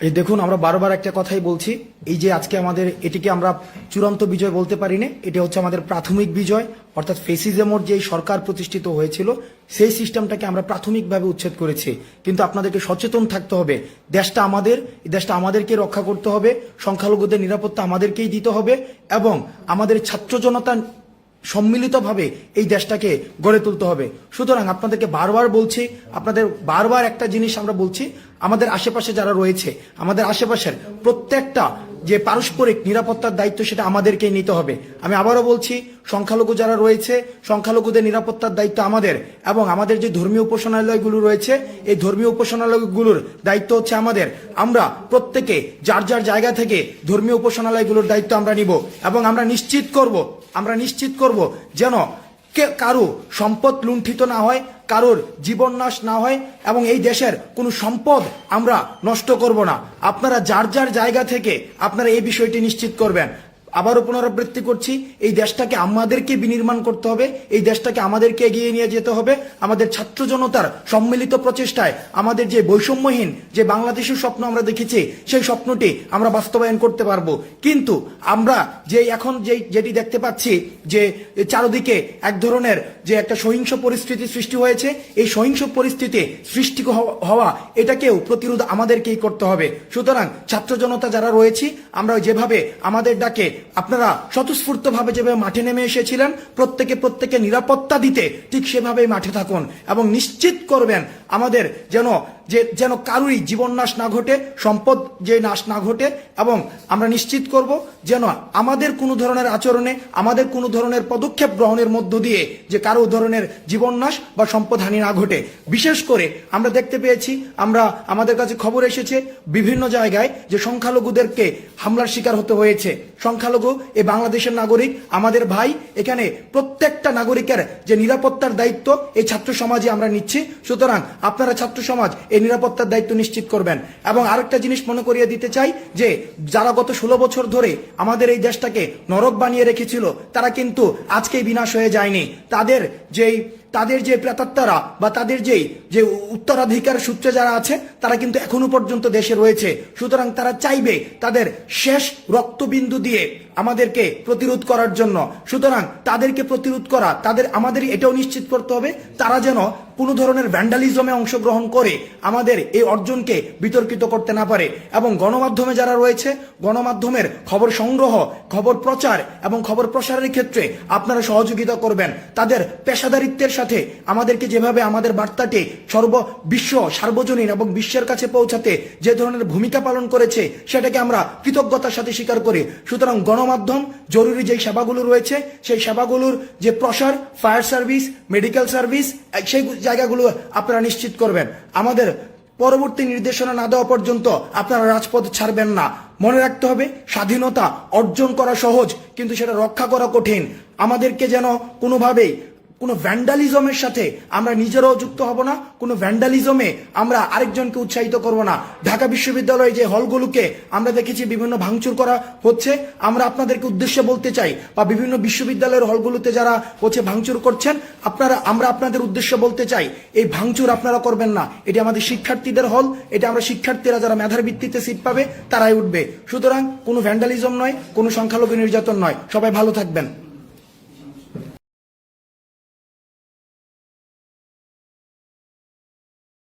এই দেখুন, আমরা বারবার একটা কথাই বলছি, এই যে আজকে আমাদের এটিকে আমরা চূড়ান্ত বিজয় বলতে পারি না এটা হচ্ছে আমাদের প্রাথমিক বিজয়, অর্থাৎ ফেসিজমর যে সরকার প্রতিষ্ঠিত হয়েছিল, সেই সিস্টেমটাকে আমরা প্রাথমিকভাবে উচ্ছেদ করেছি। কিন্তু আপনাদেরকে সচেতন থাকতে হবে, দেশটা আমাদের, এই দেশটা আমাদেরকে রক্ষা করতে হবে, সংখ্যালঘুদের নিরাপত্তা আমাদেরকেই দিতে হবে, এবং আমাদের ছাত্র জনতা সম্মিলিতভাবে এই দেশটাকে গড়ে তুলতে হবে। সুতরাং আপনাদেরকে বারবার বলছি, আপনাদের বারবার একটা জিনিস আমরা বলছি, আমাদের আশেপাশে যারা রয়েছে, আমাদের আশেপাশের প্রত্যেকটা যে পারস্পরিক নিরাপত্তার দায়িত্ব সেটা আমাদেরকেই নিতে হবে। আমি আবারও বলছি, সংখ্যালঘু যারা রয়েছে, সংখ্যালঘুদের নিরাপত্তার দায়িত্ব আমাদের এবং আমাদের যে ধর্মীয় উপাসনালয়গুলো রয়েছে, এই ধর্মীয় উপাসনালয়গুলোর দায়িত্ব হচ্ছে আমাদের। আমরা প্রত্যেকে যার যার জায়গা থেকে ধর্মীয় উপাসনালয়গুলোর দায়িত্ব আমরা নিব এবং আমরা নিশ্চিত করব, আমরা নিশ্চিত করব যেন কারও সম্পদ লুণ্ঠিত না হয় কারোর জীবন নাশ না হয় এবং এই দেশের কোনো সম্পদ আমরা নষ্ট করব না। আপনারা যার যার জায়গা থেকে আপনারা এই বিষয়টি নিশ্চিত করবেন। আবারও পুনরাবৃত্তি করছি, এই দেশটাকে আমাদেরকে বিনির্মাণ করতে হবে, এই দেশটাকে আমাদেরকে এগিয়ে নিয়ে যেতে হবে। আমাদের ছাত্র জনতার সম্মিলিত প্রচেষ্টায় আমাদের যে বৈষম্যহীন যে বাংলাদেশের স্বপ্ন আমরা দেখেছি, সেই স্বপ্নটি আমরা বাস্তবায়ন করতে পারব। কিন্তু আমরা যে এখন যে যেটি দেখতে পাচ্ছি যে চারদিকে এক ধরনের যে একটা সহিংস পরিস্থিতি সৃষ্টি হয়েছে, এই সহিংস পরিস্থিতি সৃষ্টি হওয়া- এটাকেও প্রতিরোধ আমাদেরকেই করতে হবে। সুতরাং ছাত্র জনতা যারা রয়েছি, আমরা যেভাবে আমাদের ডাকে আপনারা স্বতঃস্ফূর্তভাবে যেভাবে মাঠে নেমে এসেছিলেন, প্রত্যেকে প্রত্যেকে নিরাপত্তা দিতে ঠিক সেভাবেই মাঠে থাকুন এবং নিশ্চিত করবেন আমাদের যেন যে যেন কারুরই জীবন নাশ না ঘটে, সম্পদ যে নাশ না ঘটে, এবং আমরা নিশ্চিত করব যেন আমাদের কোনো ধরনের আচরণে, আমাদের কোনো ধরনের পদক্ষেপ গ্রহণের মধ্য দিয়ে যে কারও ধরনের জীবন নাশ বা সম্পদ হানি না ঘটে। বিশেষ করে আমরা দেখতে পেয়েছি, আমরা, আমাদের কাছে খবর এসেছে বিভিন্ন জায়গায় যে সংখ্যালঘুদেরকে হামলার শিকার হতে হয়েছে। সংখ্যালঘু এ বাংলাদেশের নাগরিক, আমাদের ভাই, এখানে প্রত্যেকটা নাগরিকের যে নিরাপত্তার দায়িত্ব এই ছাত্র সমাজে আমরা নিচ্ছি। সুতরাং আপনারা ছাত্র সমাজ এই নিরাপত্তার দায়িত্ব নিশ্চিত করবেন। এবং আরেকটা জিনিস মনে করিয়ে দিতে চাই যে, যারা গত ষোলো বছর ধরে আমাদের এই দেশটাকে নরক বানিয়ে রেখেছিল, তারা কিন্তু আজকেই বিনাশ হয়ে যায়নি। তাদের যেই তাদের যে প্রেতাত্মারা বা তাদের যেই, যে উত্তরাধিকার সূত্রে যারা আছে, তারা কিন্তু এখনও পর্যন্ত দেশে রয়েছে। সুতরাং তারা চাইবে তাদের শেষ রক্তবিন্দু দিয়ে আমাদেরকে প্রতিরোধ করার জন্য। সুতরাং তাদেরকে প্রতিরোধ করা, তাদের আমাদের এটাও নিশ্চিত করতে হবে, তারা যেন কোনো ধরনের ভ্যান্ডালিজমে অংশগ্রহণ করে আমাদের এই অর্জনকে বিতর্কিত করতে না পারে। এবং গণমাধ্যমে যারা রয়েছে, গণমাধ্যমের খবর সংগ্রহ, খবর প্রচার এবং খবর প্রসারের ক্ষেত্রে আপনারা সহযোগিতা করবেন। তাদের পেশাদারিত্বের সাথে আমাদেরকে যেভাবে আমাদের বার্তাটি সর্ব বিশ্ব, সার্বজনীন এবং বিশ্বের কাছে পৌঁছাতে যে ধরনের ভূমিকা পালন করেছে, সেটাকে আমরা কৃতজ্ঞতার সাথে স্বীকার করি। সুতরাং গণমাধ্যম, জরুরি যেই সেবাগুলো রয়েছে, সেই সেবাগুলোর যে প্রসার, ফায়ার সার্ভিস, মেডিকেল সার্ভিস সেই জায়গাগুলো আপনারা নিশ্চিত করবেন। আমাদের পরবর্তী নির্দেশনা না দেওয়া পর্যন্ত আপনারা রাজপথ ছাড়বেন না। মনে রাখতে হবে, স্বাধীনতা অর্জন করা সহজ, কিন্তু সেটা রক্ষা করা কঠিন। আমাদেরকে যেন কোনোভাবেই কোনো ভ্যান্ডালিজমের সাথে আমরা নিজেরাও যুক্ত হব না, কোনো ভ্যান্ডালিজমে আমরা আরেকজনকে উৎসাহিত করব না। ঢাকা বিশ্ববিদ্যালয়ে যে হলগুলোকে আমরা দেখেছি বিভিন্ন ভাঙচুর করা হচ্ছে, আমরা আপনাদেরকে উদ্দেশ্যে বলতে চাই, বা বিভিন্ন বিশ্ববিদ্যালয়ের হলগুলোতে যারা হচ্ছে ভাঙচুর করছেন, আপনারা, আমরা আপনাদের উদ্দেশ্যে বলতে চাই, এই ভাঙচুর আপনারা করবেন না। এটি আমাদের শিক্ষার্থীদের হল, এটা আমরা শিক্ষার্থীরা যারা মেধার ভিত্তিতে সিট পাবে, তারাই উঠবে। সুতরাং কোনো ভ্যান্ডালিজম নয়, কোনো সংখ্যালঘু নির্যাতন নয়। সবাই ভালো থাকবেন।